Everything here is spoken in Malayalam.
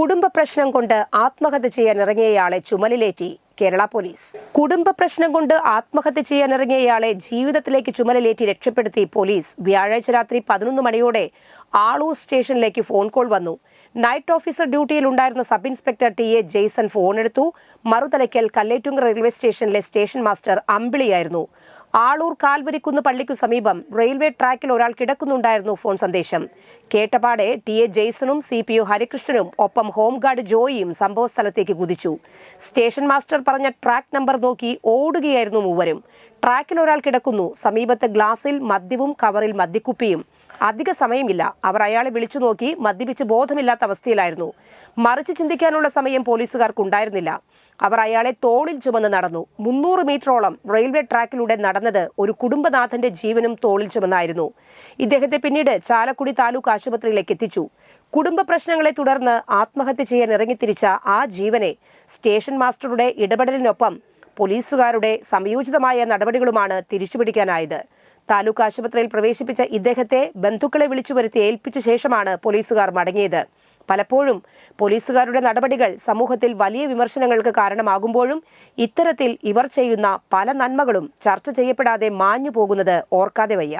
കുടുംബ പ്രശ്നം കൊണ്ട് ആത്മഹത്യ ചെയ്യാൻ ഇറങ്ങിയയാളെ ചുമലിലേറ്റി കേരള പോലീസ്. കുടുംബ പ്രശ്നം കൊണ്ട് ആത്മഹത്യ ചെയ്യാൻ ഇറങ്ങിയയാളെ ജീവിതത്തിലേക്ക് ചുമലിലേറ്റി രക്ഷപ്പെടുത്തി പോലീസ്. വ്യാഴാഴ്ച രാത്രി പതിനൊന്ന് മണിയോടെ ആളൂർ സ്റ്റേഷനിലേക്ക് ഫോൺ കോൾ വന്നു. നൈറ്റ് ഓഫീസർ ഡ്യൂട്ടിയിൽ ഉണ്ടായിരുന്ന sub inspector T A Jaison phone എടുത്തു. മറുതലയ്ക്കൽ കല്ലേറ്റുങ്കൽ റെയിൽവേ സ്റ്റേഷനിലെ സ്റ്റേഷൻ മാസ്റ്റർ അമ്പിളിയായിരുന്നു. ആളൂർ കാൽവരിക്കുന്ന് പള്ളിക്കു സമീപം റെയിൽവേ ട്രാക്കിൽ ഒരാൾ കിടക്കുന്നുണ്ടായിരുന്നു ഫോൺ സന്ദേശം. കേട്ടപാടെ ടി എ ജെയ്സണും സി പി ഒ ഹരികൃഷ്ണനും ഒപ്പം ഹോംഗാർഡ് ജോയിയും സംഭവസ്ഥലത്തേക്ക് കുതിച്ചു. സ്റ്റേഷൻ മാസ്റ്റർ പറഞ്ഞ ട്രാക്ക് നമ്പർ നോക്കി ഓടുകയായിരുന്നു മൂവരും. ട്രാക്കിൽ ഒരാൾ കിടക്കുന്നു. സമീപത്ത് ഗ്ലാസിൽ മദ്യവും കവറിൽ മദ്യക്കുപ്പിയും അധിക സമയമില്ല. അവർ അയാളെ വിളിച്ചു നോക്കി മദ്യപിച്ച് ബോധമില്ലാത്ത അവസ്ഥയിലായിരുന്നു. മറിച്ച് ചിന്തിക്കാനുള്ള സമയം പോലീസുകാർക്കുണ്ടായിരുന്നില്ല. അവർ അയാളെ തോളിൽ ചുമന്ന് നടന്നു. മുന്നൂറ് മീറ്ററോളം റെയിൽവേ ട്രാക്കിലൂടെ നടന്നത് ഒരു കുടുംബനാഥന്റെ ജീവനും തോളിൽ ചുമന്നായിരുന്നു. ഇദ്ദേഹത്തെ പിന്നീട് ചാലക്കുടി താലൂക്ക് ആശുപത്രിയിലേക്ക് എത്തിച്ചു. കുടുംബ പ്രശ്നങ്ങളെ തുടർന്ന് ആത്മഹത്യ ചെയ്യാൻ ഇറങ്ങിത്തിരിച്ച ആ ജീവനെ സ്റ്റേഷൻ മാസ്റ്ററുടെ ഇടപെടലിനൊപ്പം പോലീസുകാരുടെ സംയോജിതമായ നടപടികളുമാണ് തിരിച്ചുപിടിക്കാനായത്. താലൂക്ക് ആശുപത്രിയിൽ പ്രവേശിപ്പിച്ച ഇദ്ദേഹത്തെ ബന്ധുക്കളെ വിളിച്ചു വരുത്തി ഏൽപ്പിച്ച ശേഷമാണ് പോലീസുകാർ മടങ്ങിയത്. പലപ്പോഴും പോലീസുകാരുടെ നടപടികൾ സമൂഹത്തിൽ വലിയ വിമർശനങ്ങൾക്ക് കാരണമാകുമ്പോഴും ഇത്തരത്തിൽ ഇവർ ചെയ്യുന്ന പല നന്മകളും ചർച്ച ചെയ്യപ്പെടാതെ മാഞ്ഞു പോകുന്നത് ഓർക്കാതെ വയ്യ.